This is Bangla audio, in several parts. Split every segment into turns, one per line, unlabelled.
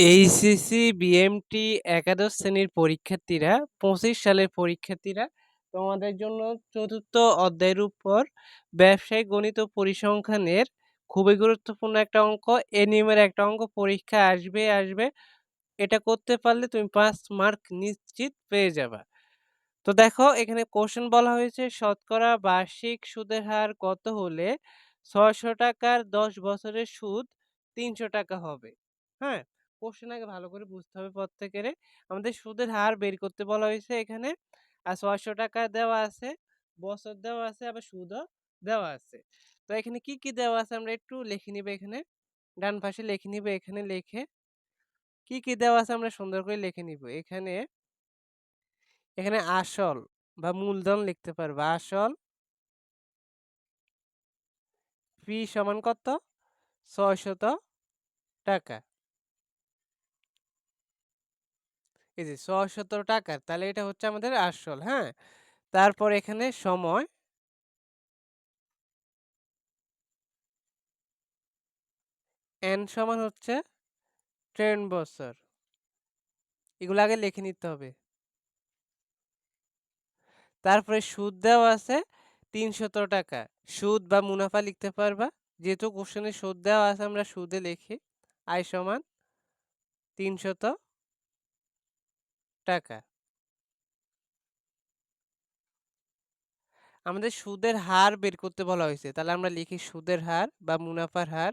এইচএসসি, বিএমটি একাদশ শ্রেণির পরীক্ষার্থীরা ২৫ সালের পরীক্ষার্থীরা তোমাদের জন্য চতুর্থ অধ্যায়ের উপর ব্যবসায়িক গণিত পরিসংখ্যানের খুবই গুরুত্বপূর্ণ একটা অঙ্ক এ নিয়মের একটা অঙ্ক পরীক্ষা আসবে আসবে। এটা করতে পারলে তুমি পাঁচ মার্ক নিশ্চিত পেয়ে যাবা। তো দেখো এখানে কোশ্চেন বলা হয়েছে শতকরা বার্ষিক সুদের হার কত হলে ছয়শো টাকার দশ বছরের সুদ তিনশো টাকা হবে? হ্যাঁ? কোশ্চেন আগে ভালো করে বুঝতে হবে প্রত্যেকের। আমাদের সুদের হার বের করতে বলা হয়েছে এখানে। আর ছয়শো টাকা দেওয়া আছে, বছর দেওয়া আছে, আবার সুদও দেওয়া আছে। তো এখানে কি কি দেওয়া আছে আমরা একটু লিখে নিব এখানে। ডান পাশে লিখে নিব এখানে লিখে। কি কি দেওয়া আছে আমরা সুন্দর করে লিখে নিব। এখানে এখানে আসল বা মূলধন লিখতে পারব। আসল ফি সমান কত? ছয়শত টাকা। এই যে ছশত টাকার, তাহলে এটা হচ্ছে আমাদের আসল হ্যাঁ? তারপর এখানে সময় এন সমান হচ্ছে ট্রেন বছর। এগুলো আগে লিখে নিতে হবে। তারপরে সুদ দেওয়া আছে তিনশত টাকা। সুদ বা মুনাফা লিখতে পারবা। যেহেতু কোশ্চেনে সুদ দেওয়া আছে, আমরা সুদে লিখি। আয় সমান তিনশত টাকা। আমাদের সুদের হার বের করতে বলা হয়েছে। তাহলে আমরা লিখি সুদের হার বা মুনাফার হার।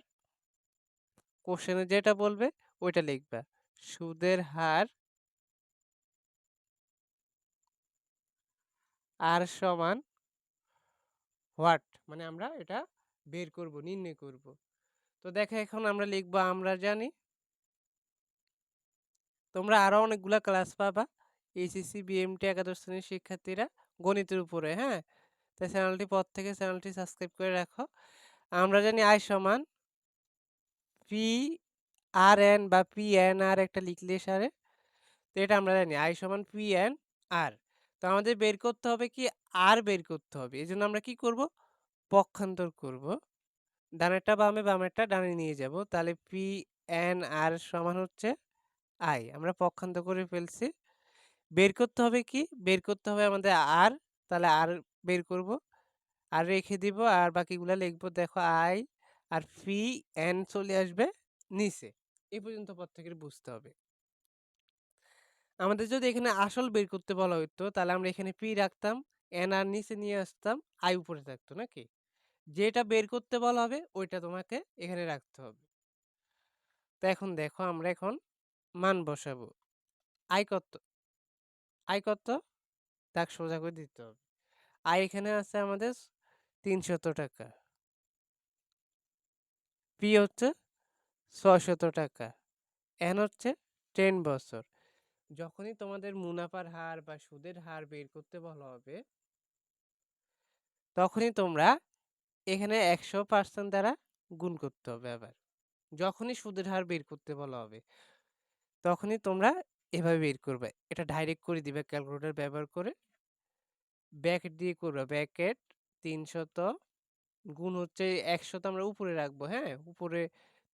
কোশ্চেনে যেটা বলবে, ওইটা লিখবা। সুদের হার আর সমান হোয়াট? মানে আমরা এটা বের করব, নির্ণয় করব। তো দেখো, এখন আমরা লিখব, আমরা জানি তোমরা আরও অনেকগুলা ক্লাস পাবা। এইচএসসি বিএমটি একাদশ শ্রেণির শিক্ষার্থীরা গণিতের উপরে হ্যাঁ? তাই চ্যানেলটি পর থেকে চ্যানেলটি সাবস্ক্রাইব করে রাখো। আমরা জানি আই সমান পি আর এন বা পি এন আর একটা লিখলে সারে। তো এটা আমরা জানি আই সমান পি এন আর তো আমাদের বের করতে হবে কি? আর বের করতে হবে। এই জন্য আমরা কি করব? পক্ষান্তর করব। ডানেরটা বামে, বামেরটা ডানে নিয়ে যাব। তাহলে পি এন আর সমান হচ্ছে আই আমরা পক্ষান্তর করে ফেলছি। বের করতে হবে কি? বের করতে হবে আমাদের আর, তাহলে আর বের করব। আর রেখে দিব, আর বাকিগুলো লিখব, দেখো আই আর ফি এন চলে আসবে নিচে। এই পর্যন্ত প্রত্যেকের বুঝতে হবে। আমাদের যদি এখানে আসল বের করতে বলা হতো তাহলে আমরা এখানে পি রাখতাম, এন আর নিচে নিয়ে আসতাম আই উপরে থাকতো নাকি? যেটা বের করতে বলা হবে, ওইটা তোমাকে এখানে রাখতে হবে। তো এখন দেখো, আমরা এখন মান বসাবো। আয় কত? আয় কত? দাগ সোজা করে দিতে হবে। আয় এখানে আছে আমাদের তিনশত টাকা। পি হচ্ছে ছশত টাকা। এন হচ্ছে টেন বছর। যখনই তোমাদের মুনাফার হার বা সুদের হার বের করতে বলা হবে, তখনই তোমরা এখানে একশো পার্সেন্ট দ্বারা গুণ করতে হবে আবার। যখনই সুদের হার বের করতে বলা হবে। তখনই তোমরা এভাবে বের করবে। এটা ডাইরেক্ট করে দিবে ক্যালকুলেটর ব্যবহার করে। ব্যাকেট দিয়ে করবে। ব্যাকেট তিনশত গুণ হচ্ছে একশত আমরা উপরে রাখব হ্যাঁ? উপরে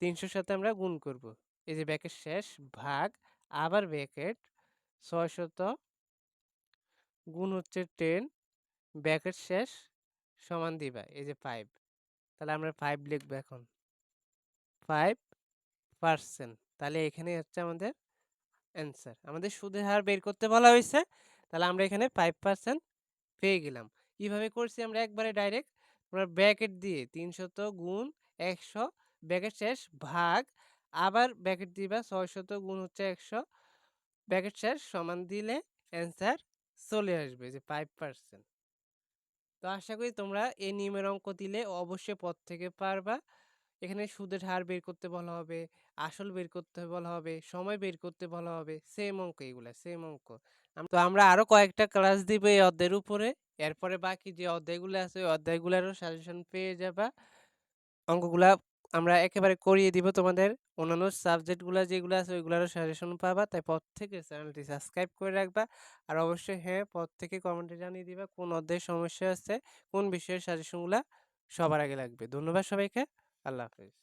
তিনশোর সাথে আমরা গুণ করব। এই যে ব্যাকেট শেষ, ভাগ, আবার ব্যাকেট ছয়শত গুণ হচ্ছে টেন ব্যাকেট শেষ সমান দিবা, এই যে ফাইভ তাহলে আমরা ফাইভ লিখব এখন। ফাইভ পার্সেন্ট তাহলে এখানে হচ্ছে আমাদের অ্যান্সার আমাদের সুদের হার বের করতে বলা হয়েছে। তাহলে আমরা এখানে ফাইভ পার্সেন্ট পেয়ে গেলাম। কীভাবে করছি আমরা একবারে ডাইরেক্ট আমরা ব্যাকেট দিয়ে তিনশত গুণ একশো ব্যাকেট শেষ ভাগ, আবার ব্যাকেট দিবা ছয়শত গুণ হচ্ছে একশো ব্যাকেট শেষ সমান দিলে অ্যান্সার চলে আসবে যে ফাইভ পার্সেন্ট তো আশা করি তোমরা এই নিয়মের অঙ্ক দিলে অবশ্যই পথ থেকে পারবা। এখানে সুদের হার বের করতে বলা হবে, আসল বের করতে বলা হবে, সময় বের করতে বলা হবে সেম অঙ্ক এগুলো সেম অঙ্ক। তো আমরা আরও কয়েকটা ক্লাস দিব এই অধ্যায়ের উপরে, এরপরে বাকি যে অধ্যায়গুলো আছে, ওই অধ্যায়গুলোরও সাজেশন পেয়ে যাবা। অঙ্কগুলা আমরা একেবারে করিয়ে দিব তোমাদের, অন্যান্য সাবজেক্টগুলো যেগুলো আছে, ওইগুলোরও সাজেশন পাবা, তাই পর থেকে চ্যানেলটি সাবস্ক্রাইব করে রাখবা। আর অবশ্যই হ্যাঁ পর থেকে কমেন্টে জানিয়ে দিবা কোন অধ্যায়ের সমস্যা আছে, কোন বিষয়ের সাজেশনগুলো সবার আগে লাগবে। ধন্যবাদ সবাইকে। আল্লাহ হাফিজ।